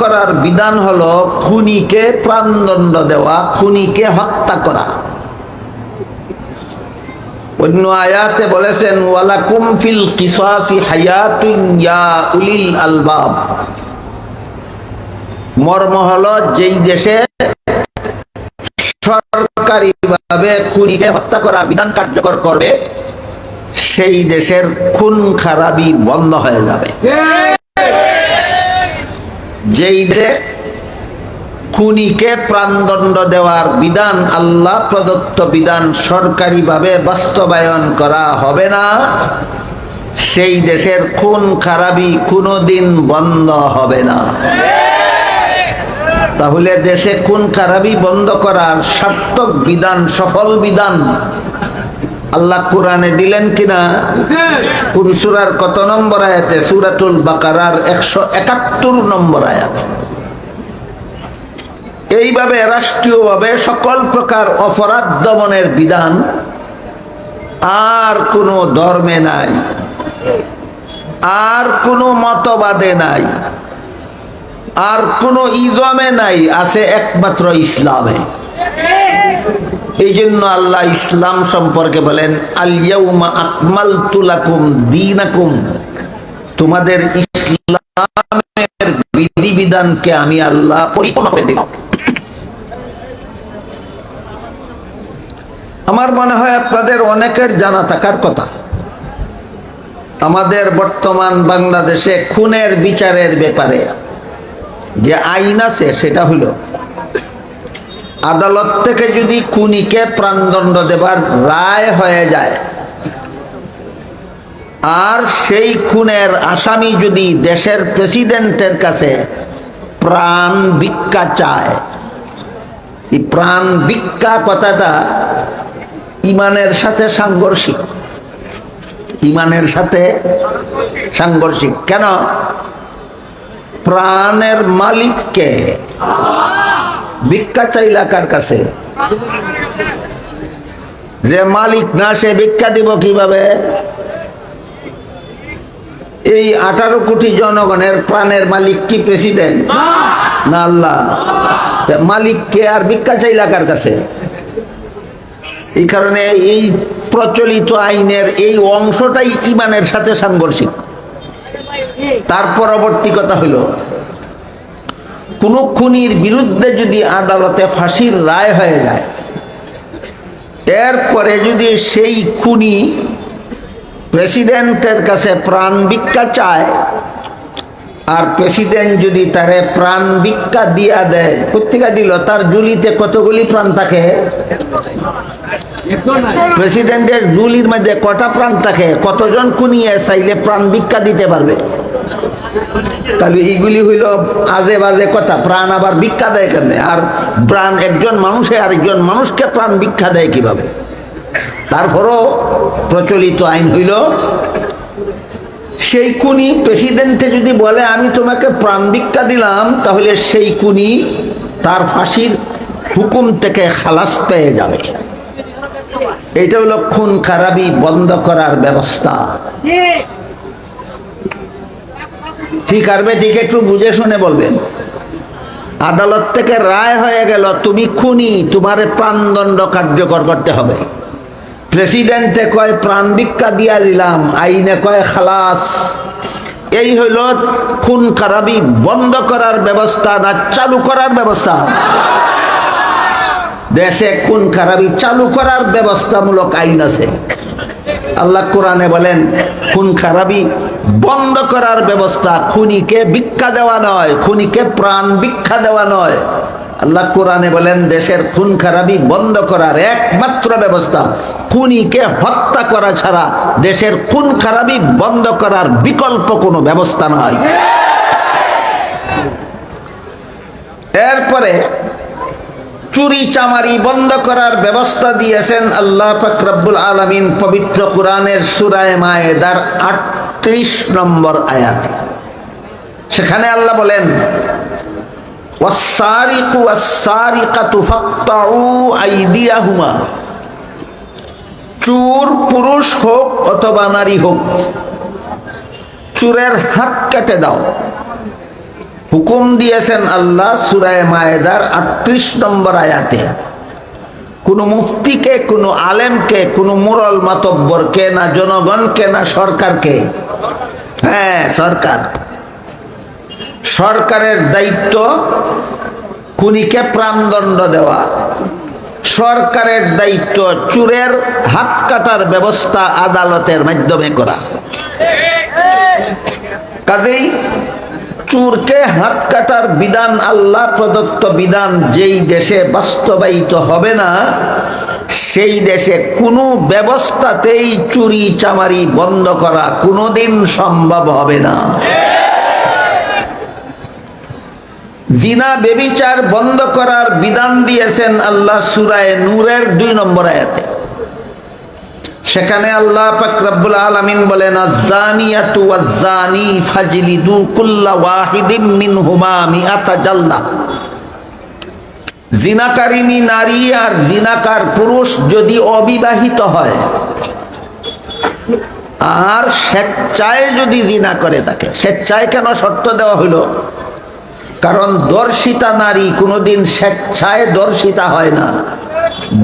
করার বিধান হলো খুনিকে প্রাণদণ্ড দেওয়া, খুনিকে হত্যা করা। অন্য আয়াতে বলেছেন মর্ম হলো যেই দেশে সরকারিভাবে খুনিকে হত্যা করা বিধান কার্যকর করবে, সেই দেশের খুন খারাপি বন্ধ হয়ে যাবে। যেই দেশে খুনিকে প্রাণদণ্ড দেওয়ার বিধান আল্লাহ প্রদত্ত বিধান সরকারিভাবে বাস্তবায়ন করা হবে না, সেই দেশের খুন খারাপি কোনোদিন বন্ধ হবে না। তাহলে দেশে খুন খারাপি বন্ধ করার সার্থক বিধান, সফল বিধান আল্লাহ কোরআনে দিলেন কিনা? কোন সুরার কত নম্বর আয়াতে? সুরাতুল বাকারার একশো একাত্তর নম্বর আয়াত। এইভাবে রাষ্ট্রীয়ভাবে সকল প্রকার অপরাধ দমনের বিধান আর কোনো ধর্মে নাই আর কোনো মতবাদে নাই আর কোনো ইজমে নাই আছে একমাত্র ইসলামে। এই জন্য আল্লাহ ইসলাম সম্পর্কে বলেন আলিয়াউমা আকমাল তুলাকুম দিনাকুম। তোমাদের ইসলামের বিধিবিধানকে আমি আল্লাহ পরিপূর্ণ করে দিলাম আমার মনে হয় আপনাদের অনেকের জানা থাকার কথা। আমাদের বর্তমান বাংলাদেশে খুনের বিচারের ব্যাপারে যে আইন আছে, সেটা হলো আদালত থেকে যদি খুনিকে প্রাণদণ্ড দেবার রায় হয়ে যায়, আর সেই খুনের আসামি যদি দেশের প্রেসিডেন্টের কাছে প্রাণ ভিক্ষা চায় প্রাণ ভিক্ষা কথাটা ইমানের সাথে সাংঘর্ষিক। ইমানের সাথে সাংঘর্ষিক। কেন? প্রাণের মালিককে ভিক্ষা চাইলা কার কাছে? যে মালিক না, সে ভিক্ষা দিব কীভাবে? এই আঠারো কোটি জনগণের প্রাণের মালিক কি প্রেসিডেন্ট না আল্লাহ। তা মালিককে আর ভিক্ষা চাইলা কার কাছে? এই কারণে এই প্রচলিত আইনের এই অংশটাই ইমানের সাথে সাংঘর্ষিক। তার পরবর্তী কথা হইল কোন খুনির বিরুদ্ধে যদি আদালতে ফাঁসির রায় হয়ে যায়, এরপরে যদি সেই খুনি প্রেসিডেন্টের কাছে প্রাণ ভিক্ষা চায়, আর প্রেসিডেন্ট যদি তারে প্রাণ ভিক্ষা দিয়া দেয় কোথেকে দিল? তার জুলিতে কতগুলি প্রাণ থাকে? প্রেসিডেন্টের জুলির মধ্যে কটা প্রাণ থাকে? কতজন কুনিয়ে চাইলে প্রাণ ভিক্ষা দিতে পারবে? তাহলে এইগুলি হইল আজে বাজে কথা, প্রাণ আবার ভিক্ষা দেয় কেন আর প্রাণ একজন মানুষে আরেকজন মানুষকে প্রাণ ভিক্ষা দেয় কীভাবে? তারপরও প্রচলিত আইন হইল, সেই কুনি প্রেসিডেন্টে যদি বলে, আমি তোমাকে প্রাণ ভিক্ষা দিলাম, তাহলে সেই কুনি তার ফাঁসির হুকুম থেকে খালাস পেয়ে যাবে। এটা হলো খুন খারাপি বন্ধ করার ব্যবস্থা। ঠিক আর ঠিক একটু বুঝে শুনে বলবেন। আদালত থেকে রায় হয়ে গেল, তুমি খুনি, তোমার প্রাণদণ্ড কার্যকর করতে হবে। প্রেসিডেন্টে কয়, প্রাণ ভিক্ষা দিয়া দিলাম, আইনে কয়, খালাস। এই হইল খুন খারাপি বন্ধ করার ব্যবস্থা না, চালু করার ব্যবস্থা। দেশে খুন খারাপি চালু করার ব্যবস্থামূলক আইন আছে। আল্লাহ কোরআনে বলেন, খুন খারাপি বন্ধ করার ব্যবস্থা। খুনিকে ভিক্ষা দেওয়া নয়, খুনিকে প্রাণ ভিক্ষা দেওয়া নয়। আল্লাহ কোরআনে বলেন, দেশের খুন খারাপি বন্ধ করার একমাত্র ব্যবস্থা। খুনিকে হত্যা করা ছাড়া দেশের খুন খারাপি বন্ধ করার বিকল্প কোনো ব্যবস্থা নয়। এরপরে চুরি চামারি বন্ধ করার ব্যবস্থা দিয়েছেন আল্লাহ ফকরাবুল আলমিন পবিত্র কোরআনের সুরায় মায়েদার আটত্রিশ নম্বর আয়াত। সেখানে আল্লাহ বলেন চুর পুরুষ হোক অথবা নারী হোক, চুরের হাত কেটে দাও। হুকুম দিয়েছেন আল্লাহ সুরায় মায়েদার আটত্রিশ নম্বর আয়াতে। কোন মুফতিকে, কোন আলেমকে, কোন মুরল মাতব্বরকে না জনগণকে না সরকারকে। হ্যাঁ সরকার। সরকারের দায়িত্ব খুনিকে প্রাণদণ্ড দেওয়া। সরকারের দায়িত্ব চুরের হাত কাটার ব্যবস্থা আদালতের মাধ্যমে করা। কাজেই চুরকে হাত কাটার বিধান, আল্লাহ প্রদত্ত বিধান যেই দেশে বাস্তবায়িত হবে না, সেই দেশে কোনো ব্যবস্থাতেই চুরি চামারি বন্ধ করা কোনোদিন সম্ভব হবে না। জিনা, বেবিচার বন্ধ করার বিধান দিয়েছেন আল্লাহ সুরায় নূরের দুই নম্বর আয়াতে। সেখানে আল্লাহ পাক রব্বুল আলামিন বলেন আযানিয়াতু ওয়াজ্জানি ফাজলিদু কুল্লা ওয়াহিদিম মিনহুমা মিআতা জালদা জিনাকারিনী নারী আর জিনাকার পুরুষ যদি অবিবাহিত হয়, আর স্বেচ্ছায় যদি জিনা করে তাকে স্বেচ্ছায় কেন শর্ত দেওয়া হইল? কারণ দর্শিতা নারী কোনোদিন স্বেচ্ছায় দর্শিতা হয় না,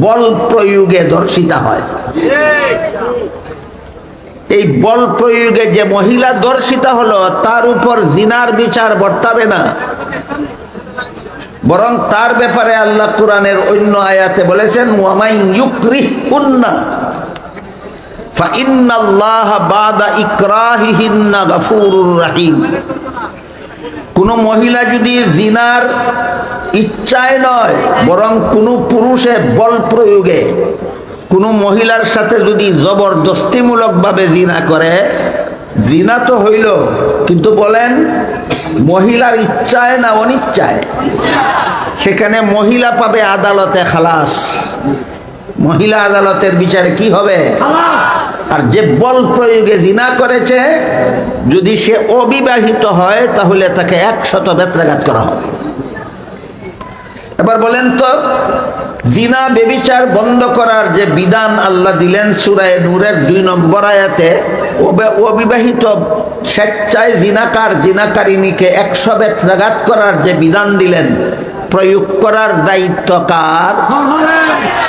বল প্রয়োগে দর্শিতা হয়। এই বল প্রয়োগে যে মহিলা দর্শিতা হলো, তার উপর জিনার বিচার বর্তাবে না। বরং তার ব্যাপারে আল্লাহ কোরআনের অন্য আয়াতে বলেছেন কোন মহিলা যদি জিনার ইচ্ছায় নয়, বরং কোনো পুরুষে বল প্রয়োগে কোনো মহিলার সাথে যদি জবরদস্তিমূলকভাবে জিনা করে, জিনা তো হইল, কিন্তু বলেন মহিলার ইচ্ছায় না অনিচ্ছায়? সেখানে মহিলা পাবে আদালতে খালাস। মহিলা আদালতের বিচারে কি হবে? আর যে বল প্রয়োগে জিনা করেছে, যদি সে অবিবাহিত হয়, তাহলে তাকে একশত বেত্রাঘাত করা হবে। এবার বলেন তো জিনা বেবিচার বন্ধ করার যে বিধান আল্লাহ দিলেন সুরায় নূরের দুই নম্বর আয়াতে অবিবাহিত স্বেচ্ছায় জিনাকার জিনাকারিনীকে একশো বেত্রাঘাত করার যে বিধান দিলেন, প্রয়োগ করার দায়িত্ব কার?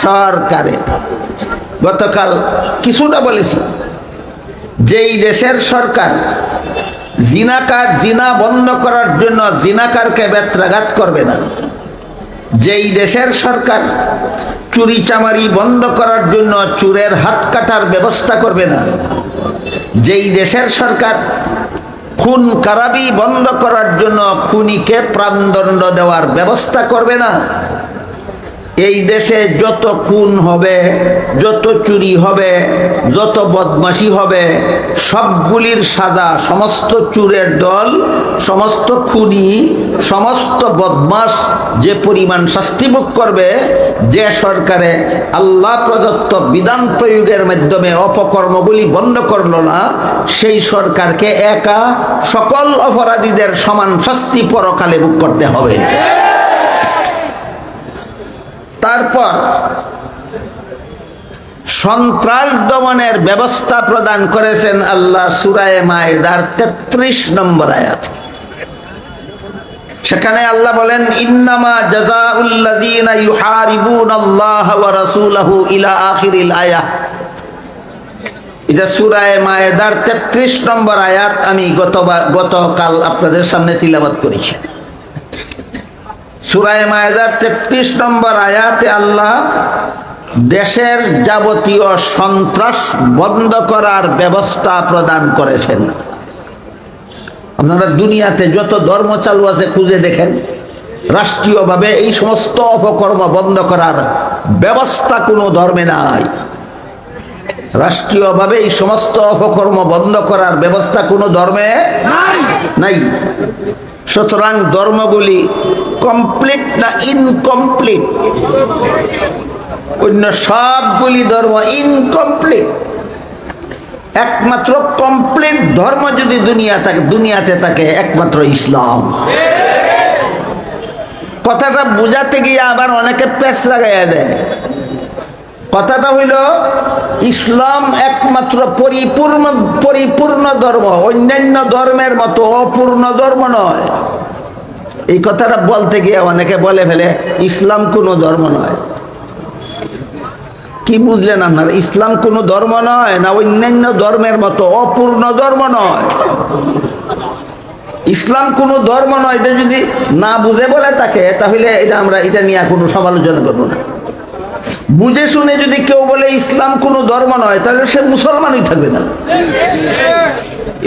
সরকারের। গতকাল কিছুটা বলেছি, যেই দেশের সরকার জিনাকার জিনা বন্ধ করার জন্য জিনাকারকে বেত্রাঘাত করবে না যেই দেশের সরকার চুরি চামারি বন্ধ করার জন্য চুরের হাত কাটার ব্যবস্থা করবে না, যেই দেশের সরকার খুন কারাবি বন্ধ করার জন্য খুনিকে প্রাণদণ্ড দেওয়ার ব্যবস্থা করবে না এই দেশে যত খুন হবে, যত চুরি হবে, যত বদমাশি হবে, সবগুলির সাজা, সমস্ত চুরের দল, সমস্ত খুনি, সমস্ত বদমাস যে পরিমাণ শাস্তি শাস্তিভোগ করবে, যে সরকারে আল্লাহ প্রদত্ত বিধান প্রয়োগের মাধ্যমে অপকর্মগুলি বন্ধ করল না, সেই সরকারকে একা সকল অপরাধীদের সমান শাস্তি পরকালে ভোগ করতে হবে। তারপর সন্ত্রাস দমনের ব্যবস্থা প্রদান করেছেন আল্লাহ সুরায় মায়েদার তেত্রিশ নম্বর আয়াত। সেখানে আল্লাহ বলেন, ইন্নামা এটা মায়েদার তেত্রিশ নম্বর আয়াত আমি গতবার গতকাল আপনাদের সামনে তিলাবাত করেছি। সুরায় মায়েদার তেত্রিশ নম্বর আয়াতে আল্লাহ দেশের যাবতীয় সন্ত্রাস বন্ধ করার ব্যবস্থা প্রদান করেছেন। আপনারা দুনিয়াতে যত ধর্ম চালু আছে খুঁজে দেখেন, রাষ্ট্রীয়ভাবে এই সমস্ত অপকর্ম বন্ধ করার ব্যবস্থা কোনো ধর্মে নাই। রাষ্ট্রীয়ভাবে এই সমস্ত অপকর্ম বন্ধ করার ব্যবস্থা কোনো ধর্মে নাই। সুতরাং ধর্মগুলি কমপ্লিট না ইনকমপ্লিট অন্য সবগুলি ধর্ম ইনকমপ্লিট একমাত্র কমপ্লিট ধর্ম যদি দুনিয়া থাকে দুনিয়াতে থাকে একমাত্র ইসলাম। কথাটা বুঝাতে গিয়ে আবার অনেকে পেশ লাগাইয়া দেয়। কথাটা হইল, ইসলাম একমাত্র পরিপূর্ণ পরিপূর্ণ ধর্ম, অন্যান্য ধর্মের মতো অপূর্ণ ধর্ম নয়। এই কথাটা বলতে গিয়ে অনেকে বলে ফেলে, ইসলাম কোনো ধর্ম নয়। কি বুঝলেন আপনারা? ইসলাম কোনো ধর্ম নয় না অন্যান্য ধর্মের মতো অপূর্ণ ধর্ম নয়। ইসলাম কোনো ধর্ম নয় এটা যদি না বুঝে বলে তাকে, তাহলে এটা আমরা, এটা নিয়ে কোনো সমালোচনা করব না। বুঝে শুনে যদি কেউ বলে ইসলাম কোনো ধর্ম নয়, তাহলে সে মুসলমানই থাকবে না।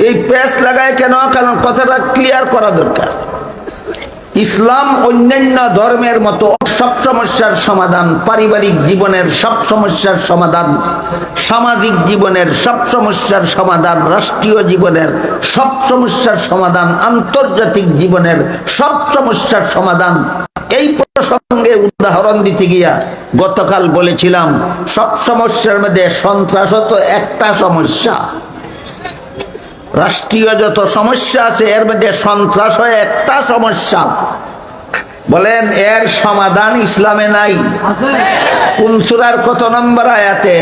এই প্যাস লাগায় কেন? কারণ কথাটা ক্লিয়ার করা দরকার। ইসলাম অন্যান্য ধর্মের মতো সব সমস্যার সমাধান, পারিবারিক জীবনের সব সমস্যার সমাধান, সামাজিক জীবনের সব সমস্যার সমাধান, রাষ্ট্রীয় জীবনের সব সমস্যার সমাধান, আন্তর্জাতিক জীবনের সব সমস্যার সমাধান। এই প্রসঙ্গে উদাহরণ দিতে গিয়া গতকাল বলেছিলাম, সব সমস্যার মধ্যে সন্ত্রাস তো একটা সমস্যা। রাষ্ট্রীয় যত সমস্যা আছে, এর মধ্যে সন্ত্রাস হয় একটা সমস্যা। বলেন, এর সমাধান ইসলামে নাই। কোন সুরার কত নম্বর আয়াতে?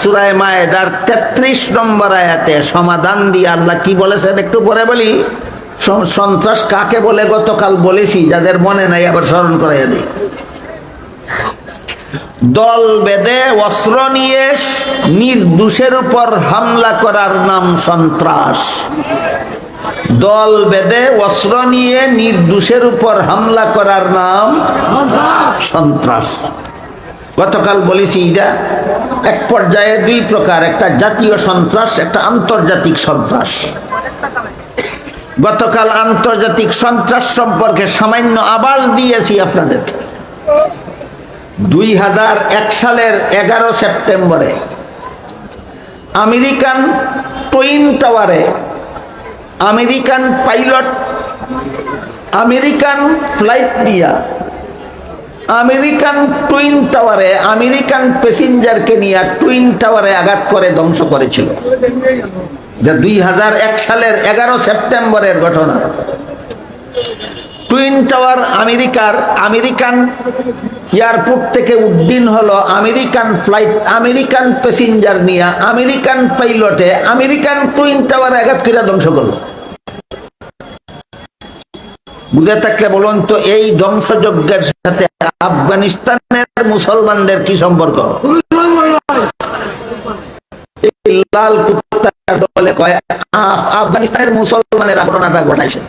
সুরায় মায়েদার তেত্রিশ নম্বর আয়াতে সমাধান দিয়ে আল্লাহ কি বলেছেন একটু পরে বলি? সন্ত্রাস কাকে বলে? গতকাল বলেছি, যাদের মনে নাই আবার স্মরণ করাইয়া দিই। দল বেঁধে অস্ত্র নিয়ে নির্দোষের উপর হামলা করার নাম সন্ত্রাস। দল বেঁধে অস্ত্র নিয়ে নির্দোষের উপর হামলা করার নাম সন্ত্রাস। গতকাল বলেছি এটা এক পর্যায়ে দুই প্রকার, একটা জাতীয় সন্ত্রাস, একটা আন্তর্জাতিক সন্ত্রাস। গতকাল আন্তর্জাতিক সন্ত্রাস সম্পর্কে সামান্য আবাস দিয়েছি আপনাদেরকে। দুই হাজার এক সালের এগারো সেপ্টেম্বরে আমেরিকান টুইন টাওয়ারে আমেরিকান পাইলট, আমেরিকান ফ্লাইট দিয়া আমেরিকান টুইন টাওয়ারে আমেরিকান প্যাসেঞ্জারকে নিয়ে টুইন টাওয়ারে আঘাত করে ধ্বংস করেছিল। দুই হাজার এক সালের এগারো সেপ্টেম্বরের ঘটনা। টুইন টাওয়ার আমেরিকার, আমেরিকান এয়ারপোর্ট থেকে উড্ডীন হলো আমেরিকান ফ্লাইট, আমেরিকান প্যাসেঞ্জার নিয়ে আমেরিকান পাইলটে আমেরিকান টুইন টাওয়ার আঘাত করে ধ্বংস করল। বুঝে থাকলে বলুন তো, এই ধ্বংসযজ্ঞের সাথে আফগানিস্তানের মুসলমানদের কি সম্পর্ক? লাল কুত্তার দলে কয় আফগানিস্তানের মুসলমানের ঘটনাটা ঘটাইছে।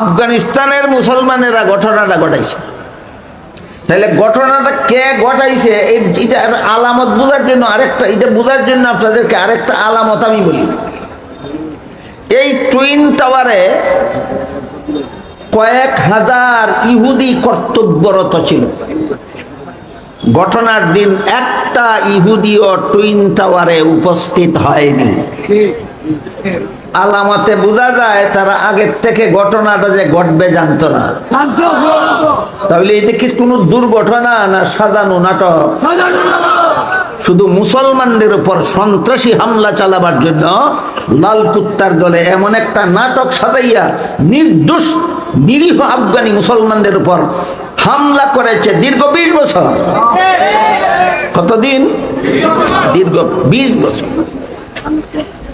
আফগানিস্তানের মুসলমানেরা ঘটনাটা ঘটাইছে। তাহলে ঘটনাটা কে ঘটাইছে? এটা আলামত বোঝার জন্য আরেকটা, এটা বোঝার জন্য আপনাদেরকে আরেকটা আলামত আমি বলি। এই টুইন টাওয়ারে কয়েক হাজার ইহুদি কর্তব্যরত ছিল। ঘটনার দিন একটা ইহুদিও টুইন টাওয়ারে উপস্থিত হয়নি। আলামতে বোঝা যায় তারা আগের থেকে ঘটনাটা যে ঘটবে জানতো না। তাহলে এটা কি কোনো দুর্ঘটনা না সাজানো নাটক। শুধু মুসলমানদের উপর সন্ত্রাসী হামলা চালাবার জন্য লাল কুত্তার দলে এমন একটা নাটক সাজাইয়া নির্দোষ নিরীহ আফগানি মুসলমানদের উপর হামলা করেছে দীর্ঘ বিশ বছর। কতদিন? দীর্ঘ বিশ বছর।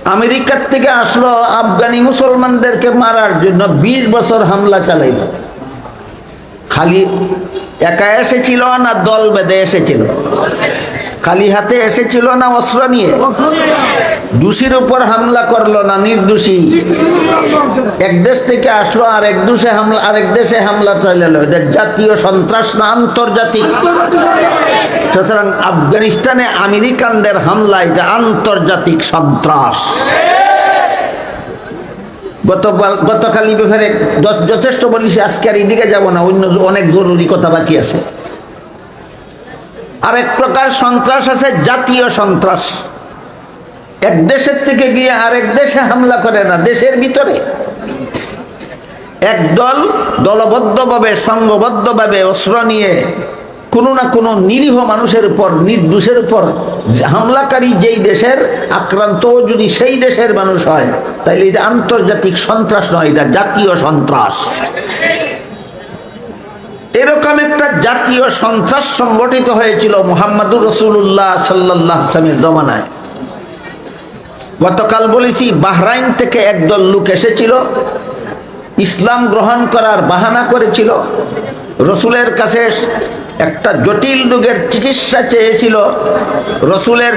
আমেরিকার থেকে আসলো আফগানি মুসলমানদেরকে মারার জন্য বিশ বছর হামলা চালাইল। খালি একা এসেছিল না দল বেঁধে এসেছিল? খালি হাতে এসেছিল না অস্ত্র নিয়ে? দোষীর উপর হামলা করল না নির্দোষী? এক দেশ থেকে আসলো আর এক দেশে হামলা, আরেক দেশে হামলা চালালো এটা জাতীয় সন্ত্রাস না আন্তর্জাতিক? সুতরাং আফগানিস্তানে আমেরিকানদের হামলা, এটা আন্তর্জাতিক সন্ত্রাস। গতকাল গতকাল ব্যাপারে যথেষ্ট বলিস, আজকে আর এদিকে যাব না, অন্য অনেক জরুরি কথা বাকি আছে। আরেক প্রকার সন্ত্রাস আছে, জাতীয় সন্ত্রাস। এক দেশের থেকে গিয়ে আরেক দেশে হামলা করে না, দেশের ভিতরে। একদল দলবদ্ধভাবে, সংঘবদ্ধভাবে অস্ত্র নিয়ে কোনো না কোনো নিরীহ মানুষের উপর, নির্দোষের উপর হামলাকারী যেই দেশের আক্রান্ত যদি সেই দেশের মানুষ হয়, তাইলে এটা আন্তর্জাতিক সন্ত্রাস নয়, এটা জাতীয় সন্ত্রাস এরকম একটা জাতীয় সন্ত্রাস সংগঠিত হয়েছিল মোহাম্মদুর রসুল্লাহ সাল্লাহ আসলামের জমানায়। গতকাল বলেছি, বাহরাইন থেকে একদল লোক এসেছিল, ইসলাম গ্রহণ করার বাহানা করেছিল। রসুলের কাছে একটা জটিল রোগের চিকিৎসা চেয়েছিল, রসুলের